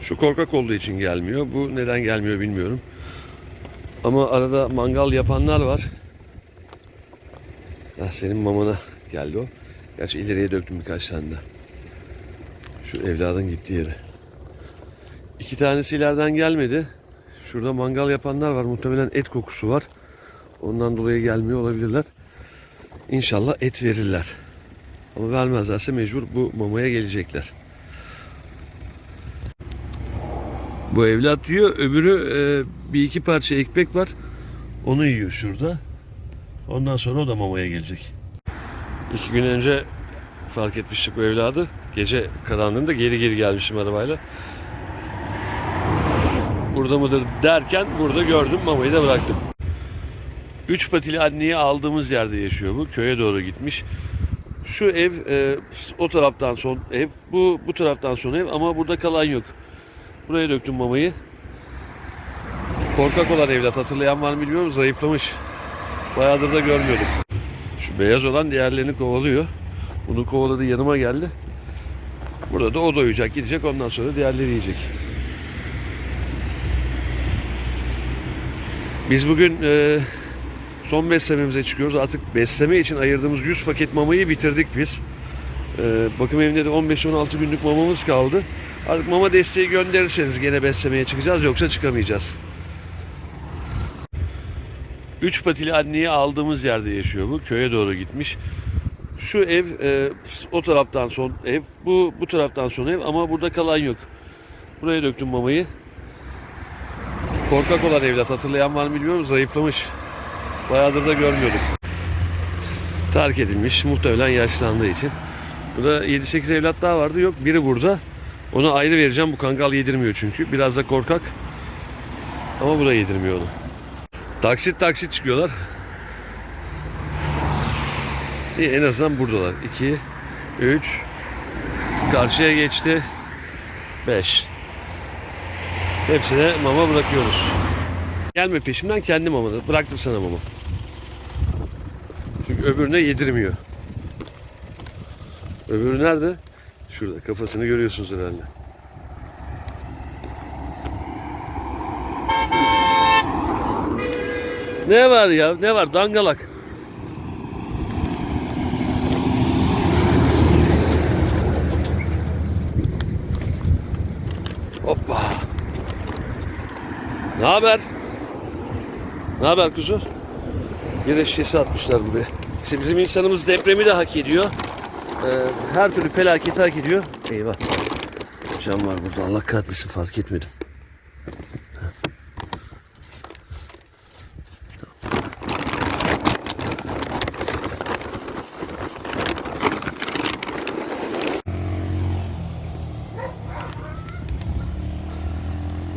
Şu korkak olduğu için gelmiyor. Bu neden gelmiyor bilmiyorum. Ama arada mangal yapanlar var. Ah, senin mamana geldi o. Gerçi ileriye döktüm birkaç tane de. Şu evladın gittiği yere. İki tanesi ileriden gelmedi. Şurada mangal yapanlar var. Muhtemelen et kokusu var. Ondan dolayı gelmiyor olabilirler. İnşallah et verirler. Ama vermezlerse mecbur bu mamaya gelecekler. Bu evlat yiyor. Öbürü e, bir iki parça ekmek var. Onu yiyor şurada. Ondan sonra o da mamaya gelecek. İki gün önce fark etmiştik bu evladı. Gece karanlığında geri geri gelmişim arabayla. Burada mıdır derken burada gördüm mamayı da bıraktım. Üç patili anneyi aldığımız yerde yaşıyor bu. Köye doğru gitmiş. Şu ev e, o taraftan son ev. Bu bu taraftan son ev ama burada kalan yok. Buraya döktüm mamayı. Korkak olan evlat hatırlayan var mı bilmiyorum zayıflamış. Bayağıdır da görmüyordum. Şu beyaz olan diğerlerini kovalıyor. Bunu kovaladı yanıma geldi. Burada da o doyacak gidecek ondan sonra diğerleri yiyecek. Biz bugün e, son beslememize çıkıyoruz. Artık besleme için ayırdığımız 100 paket mamayı bitirdik biz. E, bakım evinde de 15-16 günlük mamamız kaldı. Artık mama desteği gönderirseniz gene beslemeye çıkacağız yoksa çıkamayacağız. Üç patili anneyi aldığımız yerde yaşıyor bu. Köye doğru gitmiş. Şu ev e, o taraftan son ev. Bu bu taraftan son ev ama burada kalan yok. Buraya döktüm mamayı. Korkak olan evlat hatırlayan var mı bilmiyorum zayıflamış. Bayağıdır da görmüyordum. Terk edilmiş muhtemelen yaşlandığı için. Burada 7-8 evlat daha vardı yok biri burada. Onu ayrı vereceğim bu kangal yedirmiyor çünkü. Biraz da korkak. Ama bu da yedirmiyor onu. Taksit taksit çıkıyorlar. İyi en azından buradalar. 2, 3, karşıya geçti. 5. Hepsine mama bırakıyoruz. Gelme peşimden kendi mamanı. Bıraktım sana mama. Çünkü öbürüne yedirmiyor. Öbürü nerede? Şurada kafasını görüyorsunuz herhalde. Ne var ya? Ne var? Dangalak. Hoppa. Ne haber? Ne haber kuzu? Yine şişesi atmışlar buraya. İşte bizim insanımız depremi de hak ediyor. Ee, her türlü felaketi hak ediyor. Eyvah. Cam var burada. Allah kahretmesin fark etmedim.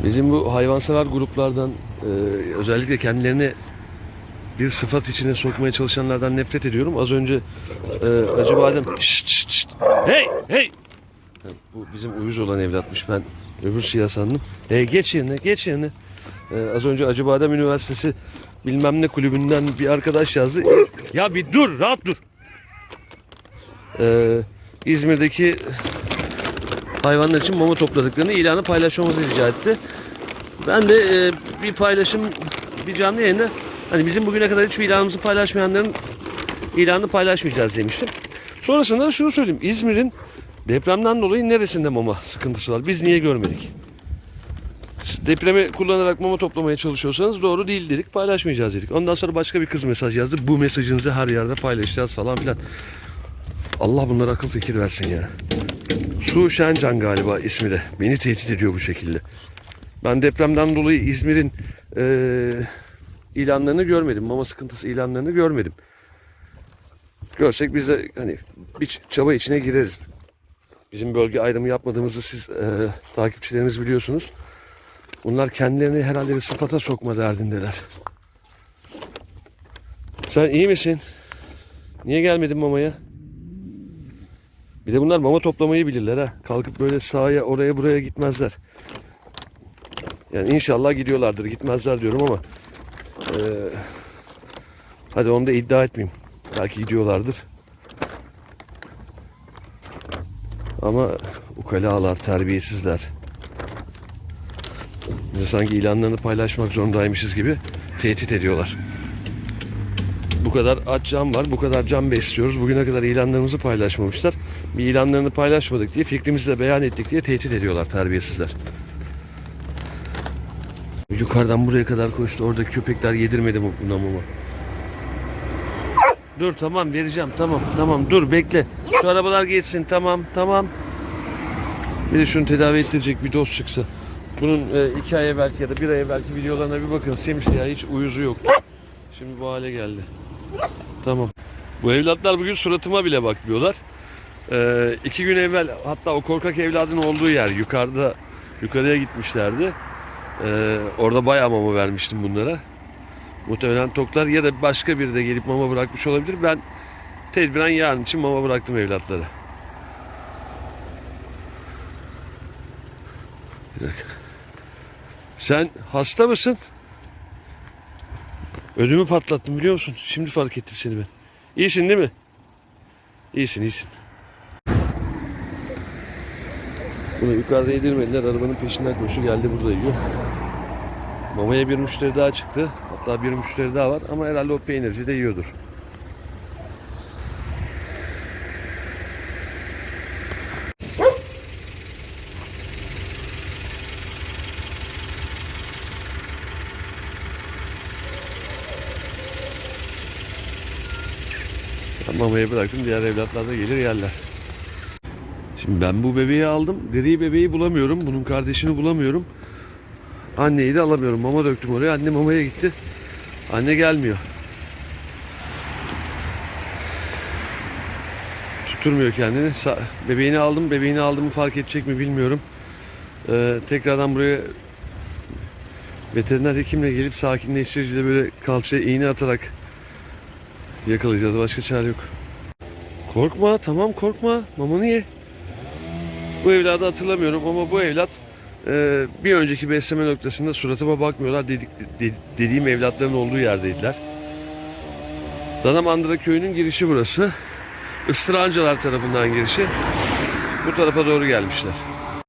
Bizim bu hayvansever gruplardan e, özellikle kendilerini bir sıfat içine sokmaya çalışanlardan nefret ediyorum. Az önce e, Acı Badem şşt, şşt, şşt. hey hey bu bizim uyuz olan evlatmış ben öbür siyah. Hey geç yerine geç yerine. E, az önce Acı Badem Üniversitesi bilmem ne kulübünden bir arkadaş yazdı. Ya bir dur rahat dur. E, İzmir'deki hayvanlar için mama topladıklarını ilanı paylaşmamızı rica etti. Ben de e, bir paylaşım, bir canlı yayında hani bizim bugüne kadar hiçbir ilanımızı paylaşmayanların ilanını paylaşmayacağız demiştim. Sonrasında da şunu söyleyeyim. İzmir'in depremden dolayı neresinde mama sıkıntısı var? Biz niye görmedik? Depremi kullanarak mama toplamaya çalışıyorsanız doğru değil dedik. Paylaşmayacağız dedik. Ondan sonra başka bir kız mesaj yazdı. Bu mesajınızı her yerde paylaşacağız falan filan. Allah bunlara akıl fikir versin ya. Su Şencan galiba ismi de. Beni tehdit ediyor bu şekilde. Ben depremden dolayı İzmir'in eee, ilanlarını görmedim. Mama sıkıntısı ilanlarını görmedim. Görsek biz de hani bir çaba içine gireriz. Bizim bölge ayrımı yapmadığımızı siz eee, takipçilerimiz biliyorsunuz. Bunlar kendilerini herhalde bir sıfata sokma derdindeler. Sen iyi misin? Niye gelmedin mamaya? Bir de bunlar mama toplamayı bilirler ha. Kalkıp böyle sahaya oraya buraya gitmezler. Yani inşallah gidiyorlardır. Gitmezler diyorum ama eee, hadi onu da iddia etmeyeyim. Belki gidiyorlardır. Ama ukalalar, terbiyesizler. Sanki ilanlarını paylaşmak zorundaymışız gibi tehdit ediyorlar. Bu kadar aç cam var, bu kadar cam besliyoruz. Bugüne kadar ilanlarımızı paylaşmamışlar. Bir ilanlarını paylaşmadık diye, fikrimizi de beyan ettik diye tehdit ediyorlar terbiyesizler. Yukarıdan buraya kadar koştu. Oradaki köpekler yedirmedi mi buna mumu? Dur tamam vereceğim tamam tamam dur bekle. Şu arabalar geçsin tamam tamam. Bir de şunu tedavi ettirecek bir doz çıksa. Bunun e, iki ay evvelki ya da bir ay evvelki videolarına bir bakın. Simsiyah hiç uyuzu yok. Şimdi bu hale geldi. Tamam. Bu evlatlar bugün suratıma bile bakmıyorlar. Ee, iki gün evvel hatta o korkak evladın olduğu yer yukarıda yukarıya gitmişlerdi. Ee, orada bayağı mama vermiştim bunlara. Muhtemelen toklar ya da başka biri de gelip mama bırakmış olabilir. Ben tedbiren yarın için mama bıraktım evlatlara. Bir. Sen hasta mısın? Ödümü patlattım biliyor musun? Şimdi fark ettim seni ben. İyisin değil mi? İyisin iyisin. Bunu yukarıda yedirmediler. Arabanın peşinden koşu geldi burada yiyor. Mamaya bir müşteri daha çıktı. Hatta bir müşteri daha var ama herhalde o peynirci de yiyordur. Ben mamaya bıraktım. Diğer evlatlar da gelir yerler. Şimdi ben bu bebeği aldım. Gri bebeği bulamıyorum. Bunun kardeşini bulamıyorum. Anneyi de alamıyorum. Mama döktüm oraya. Anne mamaya gitti. Anne gelmiyor. Tutturmuyor kendini. Bebeğini aldım. Bebeğini aldığımı fark edecek mi bilmiyorum. Ee, tekrardan buraya veteriner hekimle gelip sakinleştiriciyle böyle kalçaya iğne atarak yakalayacağız. Başka çare yok. Korkma tamam korkma. Mamanı ye. Bu evladı hatırlamıyorum ama bu evlat e, bir önceki besleme noktasında suratıma bakmıyorlar dedik, de- dediğim evlatların olduğu yerdeydiler. Danamandıra köyünün girişi burası. Istırancalar tarafından girişi. Bu tarafa doğru gelmişler.